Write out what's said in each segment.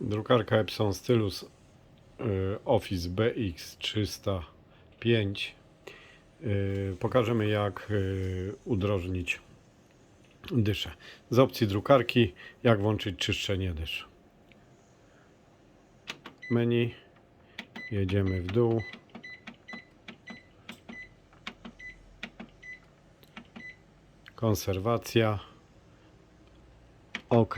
Drukarka Epson Stylus y, Office BX305. Y, Pokażemy jak y, udrożnić dyszę. Z opcji drukarki jak włączyć czyszczenie dysz. Menu. Jedziemy w dół. Konserwacja. OK.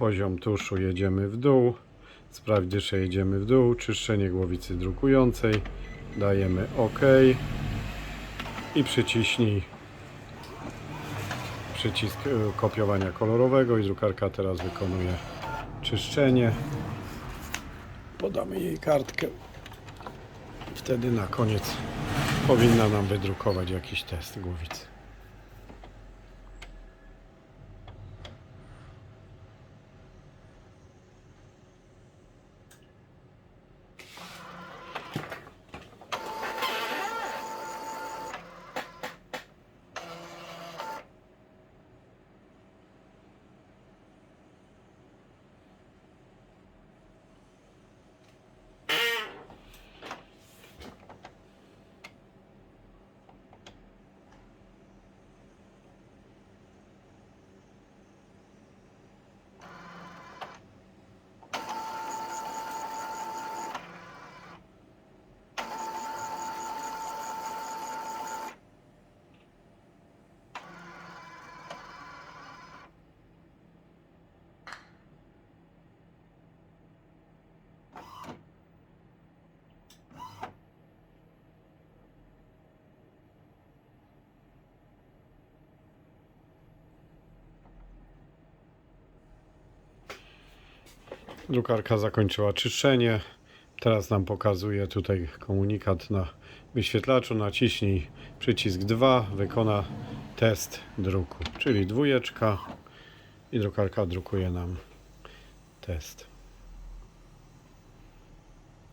Poziom tuszu jedziemy w dół. Sprawdź dyszę jedziemy w dół. Czyszczenie głowicy drukującej. Dajemy OK. I przyciśnij przycisk y, kopiowania kolorowego i drukarka teraz wykonuje czyszczenie. Podamy jej kartkę. Wtedy na koniec powinna nam wydrukować jakiś test głowicy. Drukarka zakończyła czyszczenie. Teraz nam pokazuje tutaj komunikat na wyświetlaczu. Naciśnij przycisk 2, wykona test druku, czyli dwójeczka i drukarka drukuje nam test.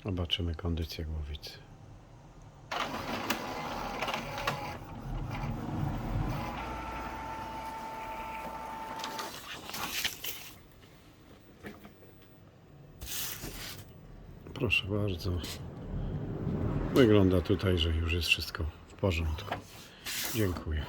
Zobaczymy kondycję głowicy. Proszę bardzo. Wygląda tutaj, że już jest wszystko w porządku. Dziękuję.